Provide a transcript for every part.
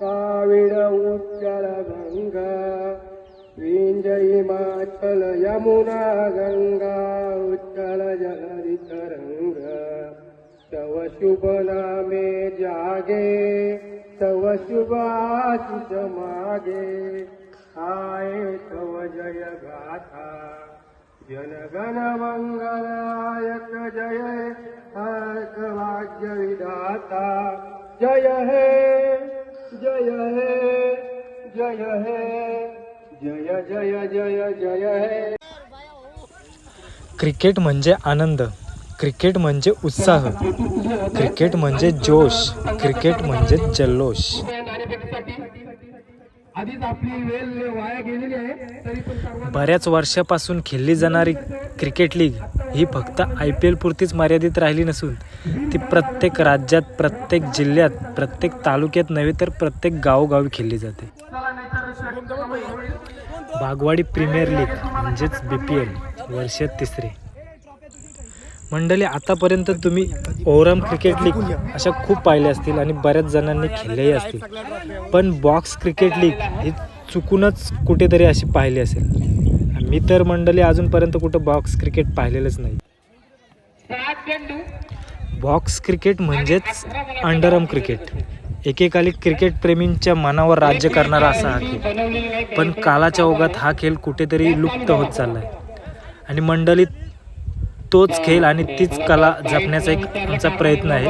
Covid उच्चल गंगा यमुना गंगा उच्चल जलधि तरंग तव शुभ नामे जागे तव शुभ मागे। आय तव जय गाथा जनगण मंगलायक जय हर्ष भाग्य विधाता। जय हे जय हे जय हे जय जय जय जय हे. क्रिकेट म्हणजे आनंद क्रिकेट म्हणजे उत्साह क्रिकेट म्हणजे जोश क्रिकेट म्हणजे जल्लोष. बऱ्याच वर्षापासून खेळली जाणारी क्रिकेट लीग ही फक्त आय पी एल पुरतीच मर्यादित राहिली नसून ती प्रत्येक राज्यात प्रत्येक जिल्ह्यात प्रत्येक तालुक्यात नव्हे तर प्रत्येक गावोगावी खेळली जाते. बागवाडी प्रीमियर लीग म्हणजेच बी पी एल वर्ष तिसरे. मंडळी आतापर्यंत तुम्ही ओरम क्रिकेट लीग अशा खूप पाहिल्या असतील आणि बऱ्याच जणांनी खेळल्याही असतील. पण बॉक्स क्रिकेट लीग ही चुकूनच कुठेतरी अशी पाहिली असेल. मी तर मंडळी अजूनपर्यंत कुठं बॉक्स क्रिकेट पाहिलेलंच नाही. बॉक्स क्रिकेट म्हणजेच अंडरम क्रिकेट एकेकाली क्रिकेट प्रेमींच्या मनावर राज्य करणारा असा हा खेळ. पण कालाच्या ओघात हा खेळ कुठेतरी लुप्त होत चालला आहे आणि मंडळीत तोच खेळ आणि तीच कला जपण्याचा एक आमचा प्रयत्न आहे.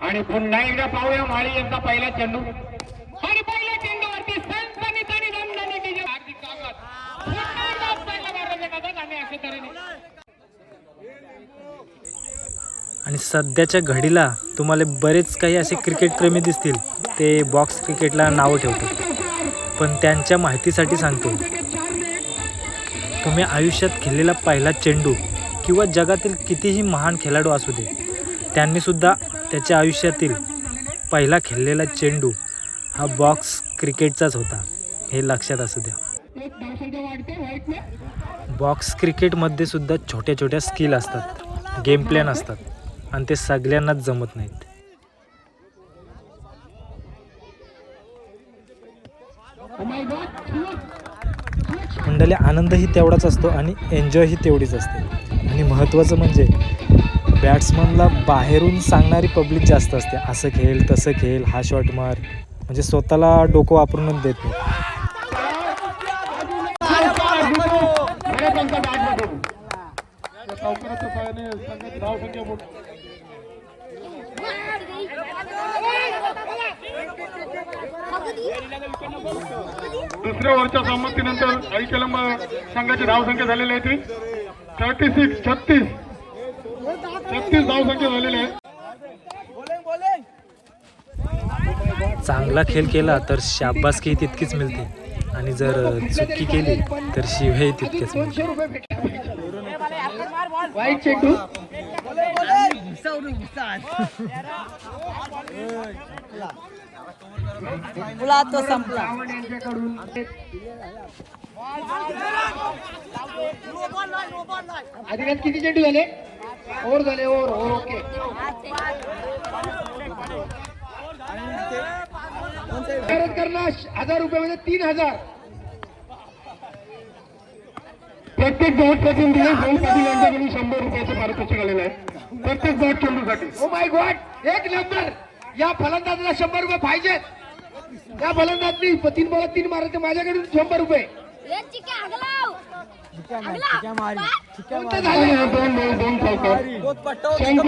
आणि पुन्हा एकदा पाहूया माळी यांचा पहिला चेंडू आणि पहिल्या चेंडूवरती सनसनीत आणि दणदणीत विजय. हार्दिक स्वागत. पुन्हा एकदा आपल्याला मारायचं का? आणि अशा तऱ्हेने आणि सध्याच्या घडीला तुम्हाला बरेच काही असे क्रिकेटप्रेमी दिसतील. ते बॉक्स क्रिकेटला नावं ठेवतात. पण त्यांच्या माहितीसाठी सांगतो. तुम्ही आयुष्यात खेळलेला पहिला चेंडू किंवा जगातील कितीही महान खेळाडू असू दे त्यांनीसुद्धा त्याच्या आयुष्यातील पहिला खेळलेला चेंडू हा बॉक्स क्रिकेटचाच होता. हे लक्षात असू द्या. बॉक्स क्रिकेटमध्ये सुद्धा छोट्या छोट्या स्किल असतात. गेम प्लॅन असतात. आणि ते सगळ्यांनाच जमत नाहीत. मंडळी आनंदही तेवढाच असतो आणि एन्जॉयही तेवढीच असते. आणि महत्त्वाचं म्हणजे बॅट्समनला बाहेरून सांगणारी पब्लिक जास्त असते. असं खेळ तसं खेळ हा शॉट मार. म्हणजे स्वतःला डोकं वापरूनच देत नाही. दुसऱ्या ओव्हरच्या संमतीनंतर आई कलम संघाची धावसंख्या झालेली आहे ती थर्टी सिक्स छत्तीस. छत्तीस धावसंख्या झालेली आहे. चांगला खेळ केला तर शाबासकी तितकीच मिळते. आणि जर चुकी केली तर शिवही तितकेच मिळते. वाईट चेंडू. मुला तो संपला अधिकात किती चेंडू झाले? ओर झाले ओर ओर ओके. परत करणार हजार रुपये म्हणजे तीन हजार. प्रत्येक बॅट प्रतिनिधी पाटील यांच्याकडून शंभर रुपयाचं पारितोषिक आलेलं आहे. प्रत्येक बहुत चेंडूसाठी. ओ माय गॉड एक नंबर. या फलंदाजाला शंभर रुपये पाहिजेत. या फलंदाजनी तीन बॉल तीन मारायचे माझ्याकडून शंभर रुपये. हे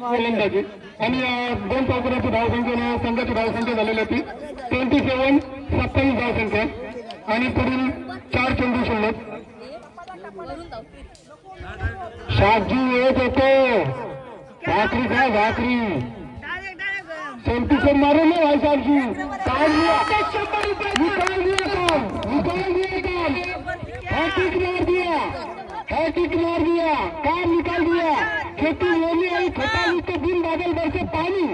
गोलंदाजी. आणि या दोन चौकाराची धावसंख्या संघाची धावसंख्या झालेली होती. ट्वेंटी सेवन सत्तावीस धावसंख्या. आणि पुढील चार चेंडू शिल्लक शाहजी येत होते भाकरी काय भाकरी. सेल्फी मारो ना भाई साहब जी निकाल दिया निकाल दिया काम निकाल दिया काम हैट्रिक मार दिया हैट्रिक मार दिया काम निकाल दिया खेती होली आई खटाली के दिन बादल बरसे पानी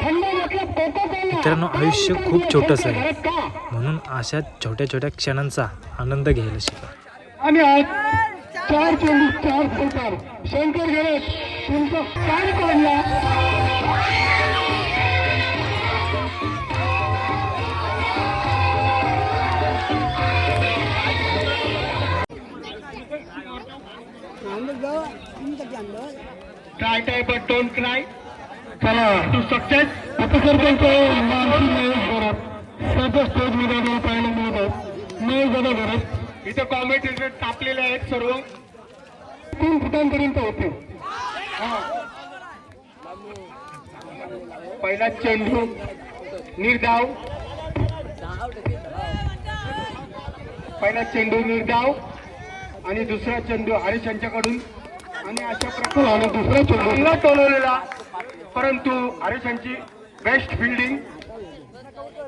ठंडा मतलब कोको कोला मित्रांनो आयुष्य खूप छोटंसं आहे का म्हणून अशा छोट्या छोट्या क्षणांचा आनंद घ्यायला शिका आणि आज चार चोवीस चार फुलकार शंकर गणेश तुमचा काय काढला cry time, but don't cry चला To success. आता सरपंच मानसी महेश घरात सध्या स्टेजमध्ये पाहायला मिळत आहेत महेश दादा घरात. इथं कॉमेंटेटर तापलेले आहेत सर्व. तीन फुटांपर्यंत होते? पहिला चेंडू निर्धाव. पहिला चेंडू निर्धाव. आणि दुसरा चेंडू हरीश यांच्याकडून. आणि अशा प्रकारे दुसरा चेंडू टोलवलेला. परंतु हरीश यांची बेस्ट फिल्डिंग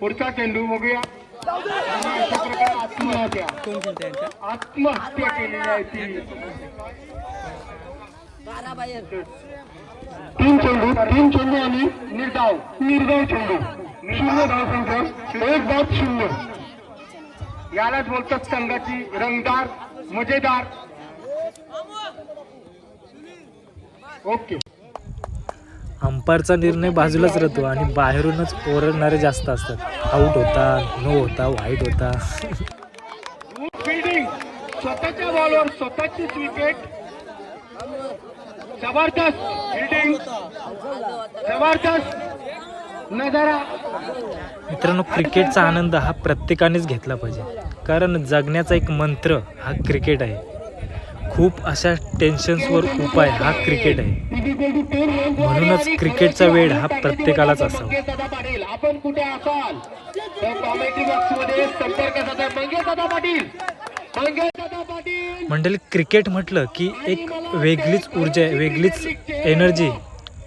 पुढचा चेंडू बघूया. आणि अशा प्रकारे आत्महत्या. आत्महत्या केलेली आहे ती. तीन चेंडू तीन चेंडू आणि निर्धाव निर्धाव चेंडू. शून्य धाव संख्या. एक बाद शून्य. यालाच बोलतात संघाची रंगदार. मजेदार. ओके. अंपायरचा निर्णय बाजूलाच राहतो आणि बाहेरूनच ओरडणारे जास्त असतात. आऊट होता नो होता वाईट होता. फिल्डिंग स्वतःच्या बॉलवर स्वतःचीच विकेट जबरदस्त फिल्डिंग जबरदस्त नजारा. मित्रांनो क्रिकेटचा आनंद हा प्रत्येकानेच घेतला पाहिजे. कारण जगण्याचा एक मंत्र हा क्रिकेट आहे. खूप अशा टेन्शन्सवर उपाय हा क्रिकेट आहे. म्हणूनच क्रिकेटचा वेळ हा प्रत्येकालाच असावा. पाटील. मंडळी क्रिकेट म्हटलं की एक वेगळीच ऊर्जा आहे वेगळीच एनर्जी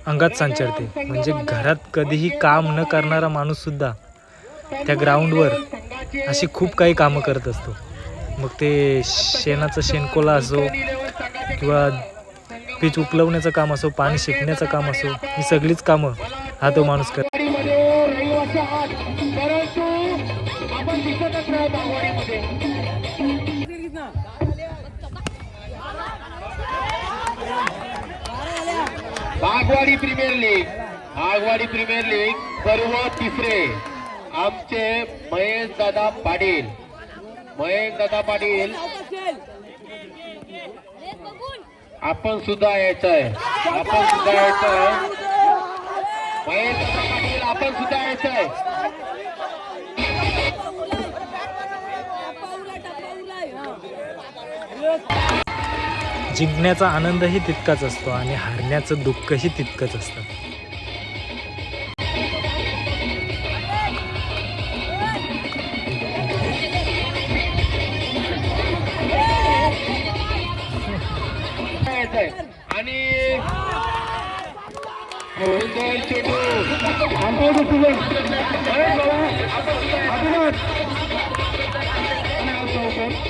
अंगात संचारते. म्हणजे घरात कधीही काम न करणारा माणूससुद्धा त्या ग्राउंडवर अशी खूप काही कामं करत असतो. मग ते शेणाचं शेणकोला असो किंवा पीच उपलवण्याचं काम असो पाणी शिकण्याचं काम असो ही सगळीच कामं हा तो माणूस करतो. Bagwadi premier league Bagwadi premier league सर्व तिसरे. आमचे महेश दादा पाटील. महेश दादा पाटील. आपण सुद्धा यायचं आहे आपण सुद्धा यायचं आहे महेश दादा पाटील आपण सुद्धा यायचं आहे जिंकण्याचा आनंदही तितकाच असतो आणि हारण्याचं दुःखही तितकंच असतं. या चौकाच्या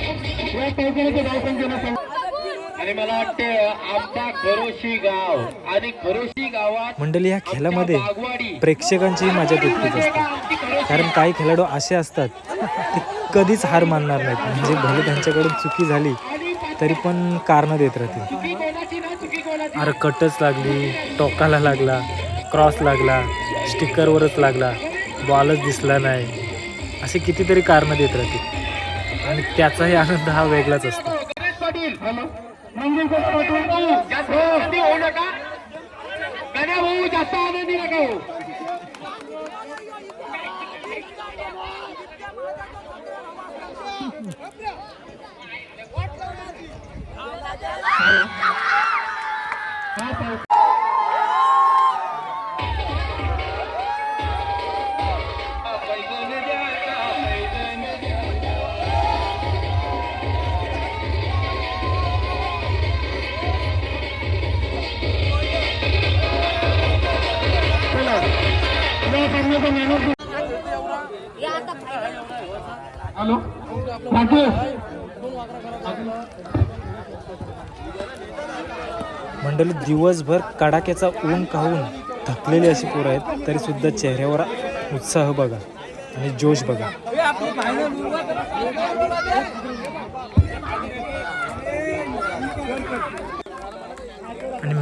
आणि मला वाटते आमचा खरोशी गाव आणि खरोशी गावात मंडळी या खेळामध्ये प्रेक्षकांची प्रेक्षकांचीही मजा तितकीच असते. कारण काही खेळाडू असे असतात ते कधीच हार मानणार नाहीत. म्हणजे भले त्यांच्याकडून चुकी झाली तरी पण कारणं देत राहतील. अरे कटच लागली टोकाला लागला क्रॉस लागला. स्टिकरवरच लागला. बॉलच दिसला नाही. असे कितीतरी कारणं देत राहतील. आणि त्याचाही आनंद हा वेगळाच असतो. हॅलो. मंडळी दिवसभर कडाक्याचा ऊन खाऊन थकलेली अशी पोरं आहेत तरी सुद्धा चेहऱ्यावर उत्साह बघा आणि जोश बघा.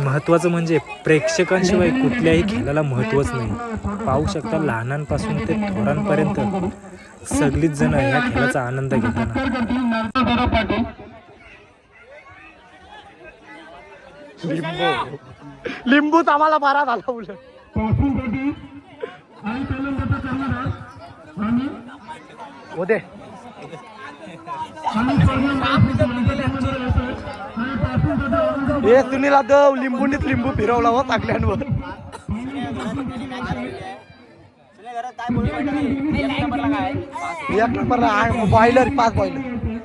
महत्त्वाचं म्हणजे प्रेक्षकांशिवाय कुठल्याही खेळाला महत्त्वच नाही. पाहू शकता लहानांपासून ते थोरांपर्यंत सगळीच जण या खेळाचा आनंद घेताना लिंबू. लिंबूत आम्हाला बारा झाला उलट उदे. हे सुनील दव लिंबूनीच लिंबू फिरवला हो टाकल्यांवर एक नंबरला नंबर बॉयलर पाच बॉयलर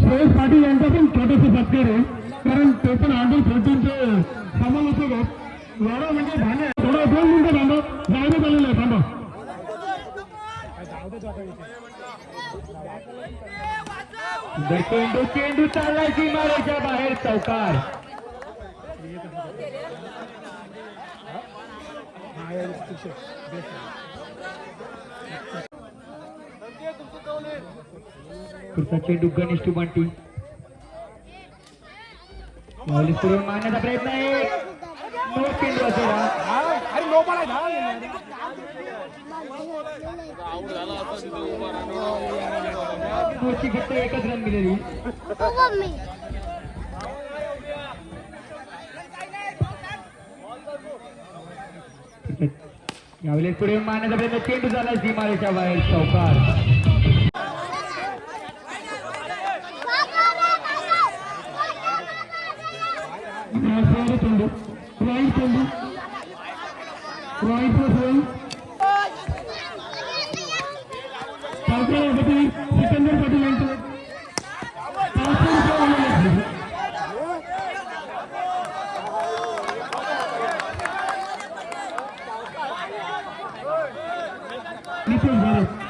सुरेश पाटील यांचा पण छोटेसे सत्कार आहे कारण ते पण अंडर फोर्टीनचे समालोचक आहेत. लढा म्हणजे भाने थोडं दोन मिनिटं थांबा जायला आलेलं आहे थांबा. चेंडू चेंडू चाललाय सीमारेच्या बाहेर चौकार. पुढचा चेंडू गणेश टू बंटी माऊली मारण्याचा प्रयत्न आहे. नो चेंडू असेल हा. फक्त एकच रन मिळाली यावेळेस पुढे मारण्याचा प्रयत्न चेंडू झाला सीमारेच्या बाहेर चौकार चेंडू चेंडू 你别来了。